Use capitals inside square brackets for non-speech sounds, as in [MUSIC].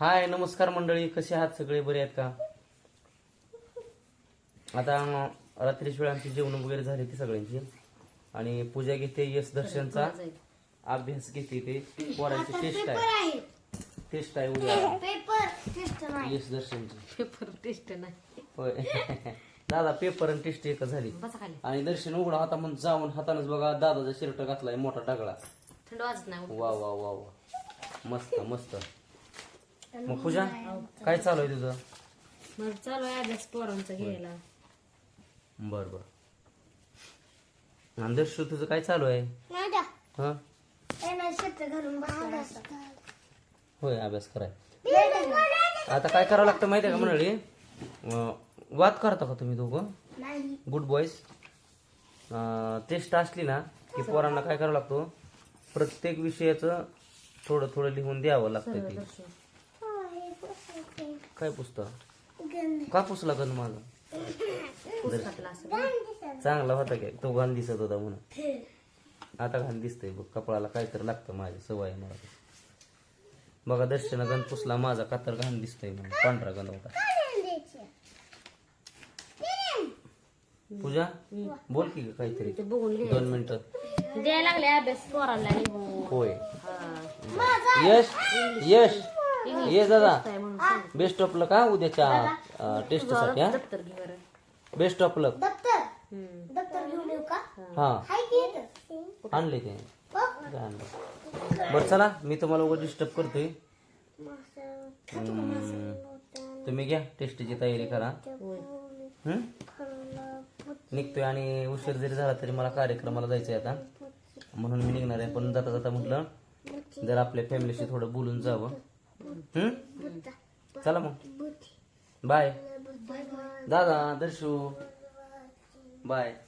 हाय नमस्कार मंडळी. कसे आहात सगळे? बरे आहेत का? आता अं, रात्रीच्या वेळा आमची जेवण वगैरे झाली ती सगळ्यांची. आणि पूजा घेते यश दर्शनचा. अभ्यास घेते ते. पोरांची टेस्ट आहे. टेस्ट आहे उद्या. पेपर टेस्ट नाही. यश दर्शनची. पेपर टेस्ट नाही. होय. [LAUGHS] दादा पेपर आणि टेस्ट एकच झाली. बसा खाली. आणि दर्शन उघडा हाता म्हणून जाऊन हातानच बघा दादाचा शर्ट घातलाय मोठा टाकला थंड वाजत नाही. वा वा वा वा. मस्त मस्त. मग पूजा काय चालू आहे तुझं? मग चालू आहे अभ्यास पोरांचा घ्यायला. बर बर. तुझं काय चालू आहे? हा? होय अभ्यास कराय. आता काय करावं लागतं माहिती आहे का मंडळी? अं, वाद करता का तुम्ही दोघं? नाही. गुड बॉईज टेस्ट असली ना की पोरांना काय करावं लागतो? प्रत्येक विषयाचं थोडं थोडं लिहून द्यावं लागतं ते काय पुस्तक का पुसला गण माझा? पुस्तकातला असं चांगला होता काय तो घाण दिसत होता म्हणून. आता घाण दिसतंय बघ कपडाला काहीतरी लागतं माझ्या सवय मला. बघा दर्शन गण पुसला माझा कातर घाण दिसतोय म्हणून. पांढरा गण होता. पूजा बोल की ग काहीतरी. ते बघून घे. दोन मिनिटं. द्यायला लागले अभ्यास होय. हा. यश यश. ये दादा. बेस्ट ऑफ लक हा उद्याच्या टेस्टसाठी हा. दप्तर घे बरं. बेस्ट ऑफ लक दप्तर? हम्म. दप्तर घेऊन येऊ का? हा. हाय की इथं? आणले ते. हो? आणलं. बरं चला मी तुम्हाला उगाच डिस्टर्ब करतोय. तुम्ही घ्या टेस्टची तयारी करा? निघतोय आणि उशीर जरी झाला तरी मला कार्यक्रमाला जायचंय आता. म्हणून मी निघणार आहे. पण जाता जाता म्हटलं जर आपल्या फॅमिलीशी थोडं बोलून जावं. हम्म? चला मग. बाय. दादा दर्शू. बाय.